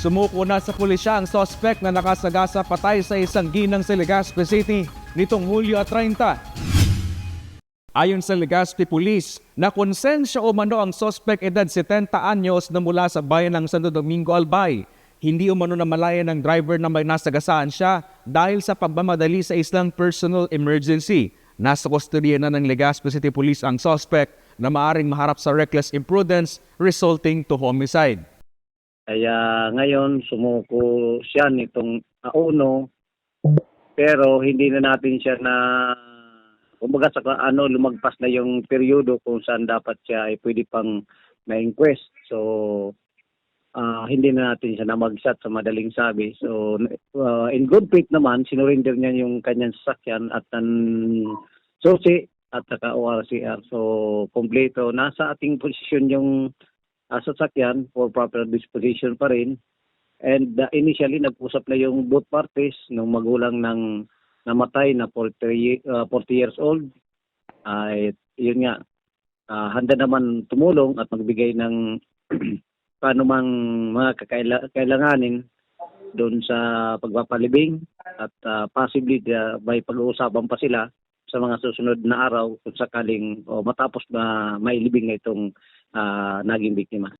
Sumuko na sa pulisya ang sospek na nakasagasa patay sa isang ginang sa Legazpi City nitong Hulyo at 30. Ayon sa Legazpi Police, nakonsensya umano ang sospek edad 70 anyos na mula sa bayan ng Santo Domingo, Albay. Hindi umano na malaya ng driver na may nasagasaan siya dahil sa pagmamadali sa islang personal emergency. Nasa kustodiya na ng Legazpi City Police ang sospek na maaring maharap sa reckless imprudence resulting to homicide. Kaya ngayon sumuko siya nitong uh, uno pero hindi na natin siya na kumbaga sa ano lumagpas na yung peryodo kung saan dapat siya ay pwede pang na-inquest. So ah, hindi na natin siya namagsat sa madaling sabi. So uh, in good faith naman sinurinder niya yung kanyang sasakyan at ang susi at saka ORCR. So kompleto nasa ating posisyon yung uh, sasakyan for proper disposition pa rin. And uh, initially, nag-usap na yung both parties nung magulang ng namatay na 40, ye- uh, 40 years old. Ay yun nga, ah, handa naman tumulong at magbigay ng paano mang mga kakaila- kailanganin doon sa pagpapalibing at ah, possibly uh, may pag-uusapan pa sila sa mga susunod na araw kung sakaling o matapos na mailibing na itong uh, naging biktima.